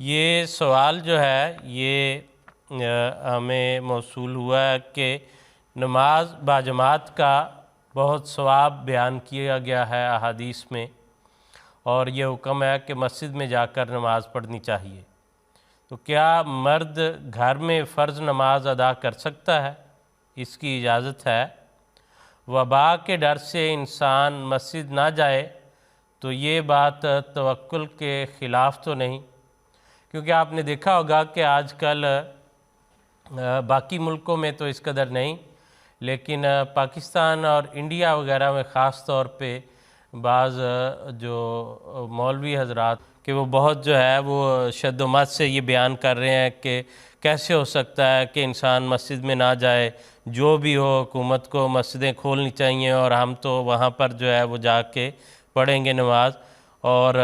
ये सवाल जो है, ये हमें मौसू हुआ है कि नमाज़, बाजमात का बहुत सवाब बयान किया गया है अहादीस में, और ये हुक्म है कि मस्जिद में जाकर नमाज़ पढ़नी चाहिए। तो क्या मर्द घर में फ़र्ज़ नमाज़ अदा कर सकता है? इसकी इजाज़त है। वबा के डर से इंसान मस्जिद ना जाए तो ये बात तवक्ल के ख़िलाफ़ तो नहीं। क्योंकि आपने देखा होगा कि आजकल बाकी मुल्कों में तो इस कदर नहीं, लेकिन पाकिस्तान और इंडिया वगैरह में ख़ास तौर पे बाज़ जो मौलवी हजरात, कि वो बहुत जो है, वो शदमत से ये बयान कर रहे हैं कि कैसे हो सकता है कि इंसान मस्जिद में ना जाए, जो भी हो, हुकूमत को मस्जिदें खोलनी चाहिए और हम तो वहाँ पर जो है वो जाके पढ़ेंगे नमाज़। और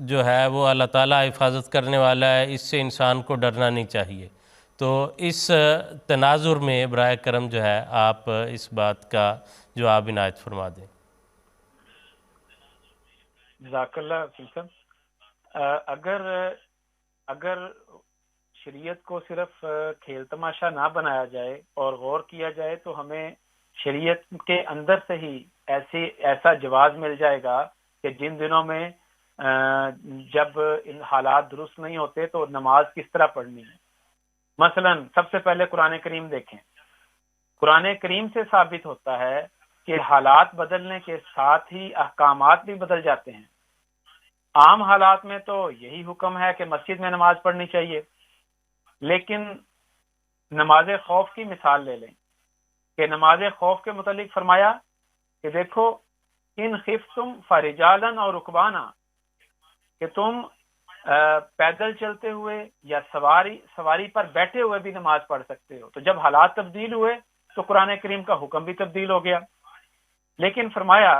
जो है वो अल्लाह ताला हिफाजत करने वाला है, इससे इंसान को डरना नहीं चाहिए। तो इस तनाजुर में बर करम जो है, आप इस बात का जवाब इनायत फरमा दें। अगर अगर शरीयत को सिर्फ़ खेल तमाशा ना बनाया जाए और गौर किया जाए तो हमें शरीयत के अंदर से ही ऐसे, ऐसा जवाब मिल जाएगा कि जिन दिनों में जब इन हालात दुरुस्त नहीं होते तो नमाज़ किस तरह पढ़नी है? मसलन, सबसे पहले कुरान करीम देखें। कुरान करीम से साबित होता है कि हालात बदलने के साथ ही अहकाम भी बदल जाते हैं। आम हालात में तो यही हुक्म है कि मस्जिद में नमाज़ पढ़नी चाहिए। लेकिन नमाज़ खौफ की मिसाल ले लें। कि नमाज़ खौफ के मुतलिक फरमाया कि देखो इन खिफ तुम फरिजालन और रुकबाना, कि तुम पैदल चलते हुए या सवारी सवारी पर बैठे हुए भी नमाज़ पढ़ सकते हो। तो जब हालात तब्दील हुए तो कुरान करीम का हुक्म भी तब्दील हो गया। लेकिन फरमाया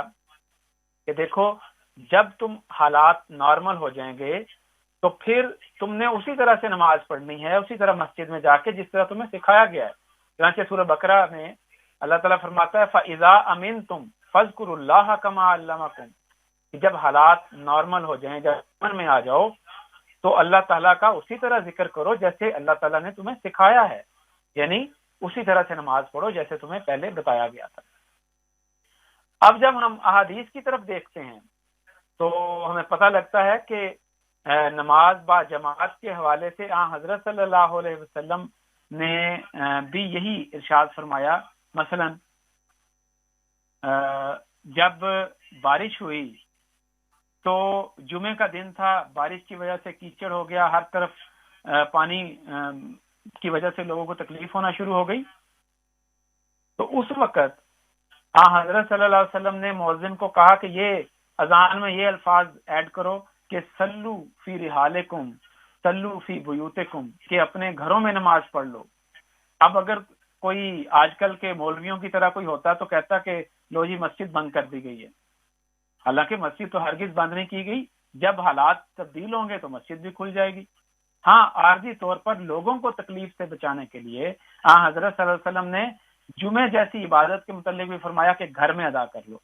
कि देखो, जब तुम हालात नॉर्मल हो जाएँगे तो फिर तुमने उसी तरह से नमाज़ पढ़नी है, उसी तरह मस्जिद में जाके जिस तरह तुम्हें सिखाया गया है। सूर्य बकरा में अल्लाह ताला फरमाता है फ़ाइज़ा अमीन तुम फजकुल्लाह कमा कि जब हालात नॉर्मल हो जाएँ, जब मन में आ जाओ तो अल्लाह ताला का उसी तरह ज़िक्र करो जैसे अल्लाह ताला ने तुम्हें सिखाया है। यानी उसी तरह से नमाज़ पढ़ो जैसे तुम्हें पहले बताया गया था। अब जब हम अहादीस की तरफ़ देखते हैं तो हमें पता लगता है कि नमाज़ बा जमात के हवाले से आ हज़रत सल्लल्लाहु अलैहि वसल्लम ने भी यही इरशाद फरमाया, मसलन जब बारिश हुई तो जुमे का दिन था। बारिश की वजह से कीचड़ हो गया। हर तरफ़ पानी की वजह से लोगों को तकलीफ़ होना शुरू हो गई। तो उस वक्त हाँ हज़रत सल्लल्लाहु अलैहि वसल्लम ने मोजिन को कहा कि ये अजान में ये अल्फाज ऐड करो कि सल्लू फ़ी रिहालकुम, सल्लू फ़ी बुयूतकुम, कि अपने घरों में नमाज़ पढ़ लो। अब अगर कोई आजकल के मौलवियों की तरह कोई होता तो कहता कि लो जी मस्जिद बंद कर दी गई है। हालाँकि मस्जिद तो हरगिज बंद नहीं की गई। जब हालात तब्दील होंगे तो मस्जिद भी खुल जाएगी। हाँ आर्जी तौर पर लोगों को तकलीफ़ से बचाने के लिए हाँ हज़रत वसल्लम ने जुमे जैसी इबादत के मुतलिक भी फरमाया कि घर में अदा कर लो।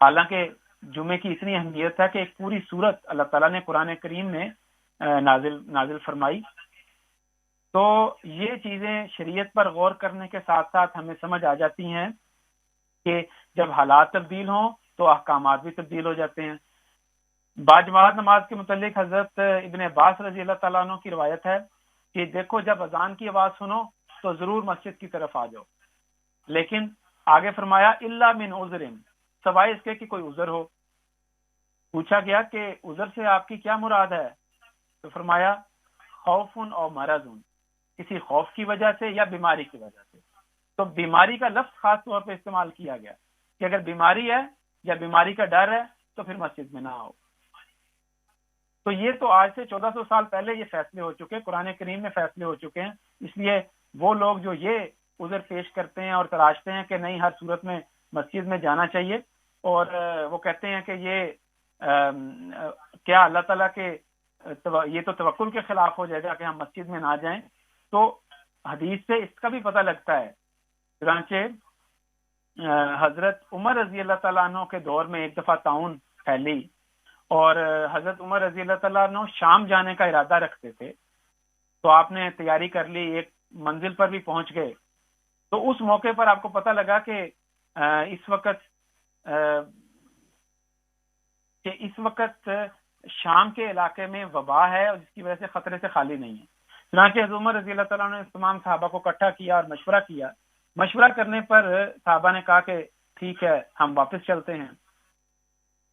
हालाँकि जुमे की इतनी अहमियत है कि एक पूरी सूरत अल्लाह ताला ने कुरान करीम में नाजिल नाजिल फरमाई। तो ये चीज़ें शरीयत पर गौर करने के साथ साथ हमें समझ आ जाती हैं कि जब हालात तब्दील हों तो अहकाम भी तब्दील हो जाते हैं। बाजमात नमाज़ के मुतलिक हज़रत इबन अब्बास रज़ी अल्लाह की रवायत है कि देखो, जब अजान की आवाज़ सुनो तो ज़रूर मस्जिद की तरफ़ आ जाओ। लेकिन आगे फरमाया, इल्ला मिन उजरिन सवाए इसके कि कोई उजर हो। पूछा गया कि उजर से आपकी क्या मुराद है? तो फरमाया, खौफुन और मरजुन, किसी खौफ की वजह से या बीमारी की वजह से। तो बीमारी का लफ्ज खास तौर पर इस्तेमाल किया गया कि अगर बीमारी है या बीमारी का डर है तो फिर मस्जिद में ना आओ। तो ये तो आज से 1400 साल पहले ये फैसले हो चुके हैं कुरान करीम में फैसले हो चुके हैं। इसलिए वो लोग जो ये उधर पेश करते हैं और तराशते हैं कि नहीं हर सूरत में मस्जिद में जाना चाहिए। और वो कहते हैं कि ये आ, क्या अल्लाह ताला के ये तो तवक्ल के खिलाफ हो जाएगा कि हम मस्जिद में ना जाएँ। तो हदीस से इसका भी पता लगता है चुनाचे हज़रत उमर रज़ी अल्लाह तला के दौर में एक दफ़ा ताउन फैली और हज़रत उमर रज़ी अल्लाह तला शाम जाने का इरादा रखते थे। तो आपने तैयारी कर ली, एक मंजिल पर भी पहुँच गए। तो उस मौके पर आपको पता लगा कि इस वक्त कि इस वक्त शाम के इलाके में वबा है और जिसकी वजह से खतरे से खाली नहीं है। चुनाचे हजूमर रज़ी अल्लाह ने तमाम साहबा को इकट्ठा किया और मशवरा किया मशवरा करने पर साहबा ने कहा कि ठीक है, हम वापस चलते हैं।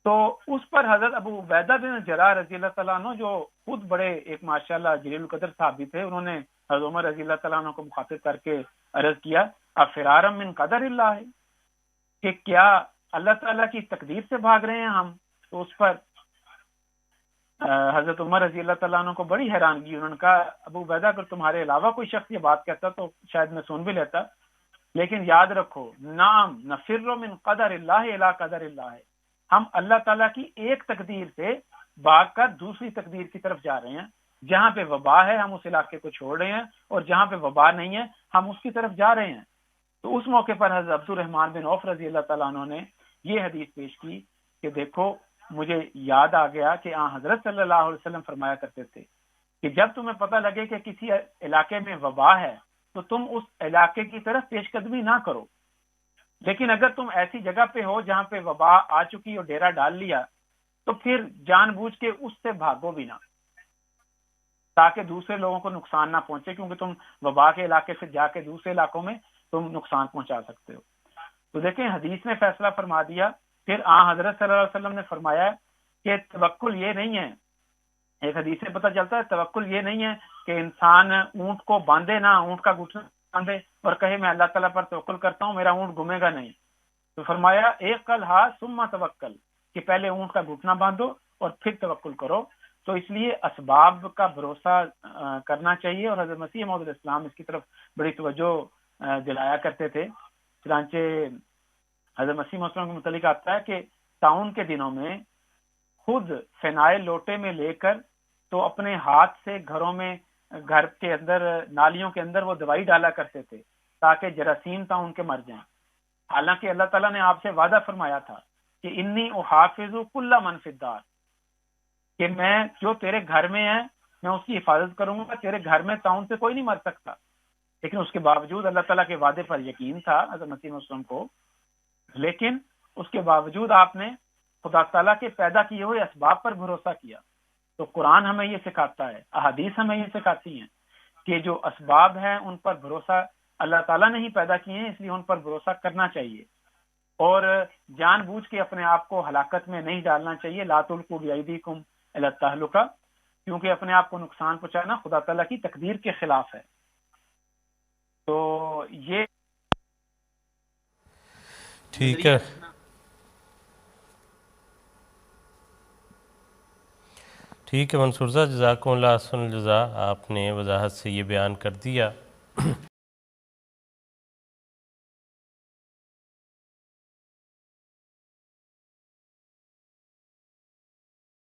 तो उस पर हज़रत अबू वैदा बिन जरा रज़ी अल्लाह जो खुद बड़े एक माशाल्लाह जलील कदर साहब भी थे उन्होंने हज़रत रज़ी अल्लाह को मुखातिब करके अर्ज़ किया, अब फिरारम मिन कदर है कि क्या अल्लाह ताला की तकदीर से भाग रहे हैं हम? तो उस पर हज़रत उमर रज़ी अल्लाह को बड़ी हैरानगी, उन्होंने कहा, अबू वैदा अगर तुम्हारे अलावा कोई शख्स ये बात कहता तो शायद मैं सुन भी लेता। लेकिन याद रखो, नाम न फिर कदर अल्लाह कदर अल्लाह हम अल्लाह ताला की एक तकदीर से भाग कर दूसरी तकदीर की तरफ़ जा रहे हैं। जहाँ पे वबा है, हम उस इलाके को छोड़ रहे हैं और जहाँ पे वबा नहीं है, हम उसकी तरफ़ जा रहे हैं। तो उस मौके पर हज़रत अब्दुलरहमान बिन औफ रज़ी अल्लाह तला ने ये हदीस पेश की कि देखो, मुझे याद आ गया कि हाँ हज़रत वसल्लम फरमाया करते थे कि जब तुम्हें पता लगे कि किसी इलाके में वबा है तो तुम उस इलाके की तरफ़ पेशकदमी ना करो। लेकिन अगर तुम ऐसी जगह पे हो जहाँ पे वबा आ चुकी और डेरा डाल लिया तो फिर जानबूझ के उससे भागो भी ना। ताकि दूसरे लोगों को नुकसान ना पहुँचे, क्योंकि तुम वबा के इलाके से जाके दूसरे इलाकों में तुम नुकसान पहुँचा सकते हो। तो देखें, हदीस ने फैसला फरमा दिया। फिर आ हज़रत सल्लल्लाहु अलैहि वसल्लम ने फरमाया कि तवक्कुल ये नहीं है एक हदीस से पता चलता है तवक्ल ये नहीं है कि इंसान ऊँट को बांधे ना, ऊँट का घुटना बांधे और कहे, मैं अल्लाह ताला पर तवक्ल करता हूँ, मेरा ऊँट घूमेगा नहीं। तो फरमाया, एक कल हा सुम्मा तवक्कल, कि पहले ऊँट का घुटना बांधो और फिर तवक्ल करो। तो इसलिए इसबाब का भरोसा करना चाहिए और हज़रत मसीह मोहम्मद इस्लाम इसकी तरफ़ बड़ी तवज्जो दिलाया करते थे। चुनाचे हज़रत मसीह मोहम्मद के मुतलिक आता है कि टाउन के दिनों में खुद फेनाइल लोटे में लेकर तो अपने हाथ से घरों में, घर के अंदर, नालियों के अंदर वो दवाई डाला करते थे, ताकि जरासीम था उनके मर जाए। हालाँकि अल्लाह ताला ने आपसे वादा फरमाया था कि इन्नी हाफिजु कुल्ला मनफिदार कि मैं जो तेरे घर में है, मैं उसकी हिफाजत करूँगा, तेरे घर में ताउन से कोई नहीं मर सकता। लेकिन उसके बावजूद अल्लाह ताला के वादे पर यकीन था, हज़रत मसीम को लेकिन उसके बावजूद आपने खुदा तला के पैदा किए हुए इसबाब पर भरोसा किया। तो कुरान हमें ये सिखाता है, अहादीस हमें ये सिखाती हैं कि जो इसबाब है, उन पर भरोसा अल्लाह ताला ने ही पैदा किए हैं, इसलिए उन पर भरोसा करना चाहिए। और जानबूझ के अपने आप को हलाकत में नहीं डालना चाहिए। लातुल कुम तहलुका, क्योंकि अपने आप को नुकसान पहुंचाना खुदा तला की तकदीर के खिलाफ है। तो ये ठीक है। ठीक है मंसूर साहब जजाकुल्ला जजा आपने वजाहत से ये बयान कर दिया।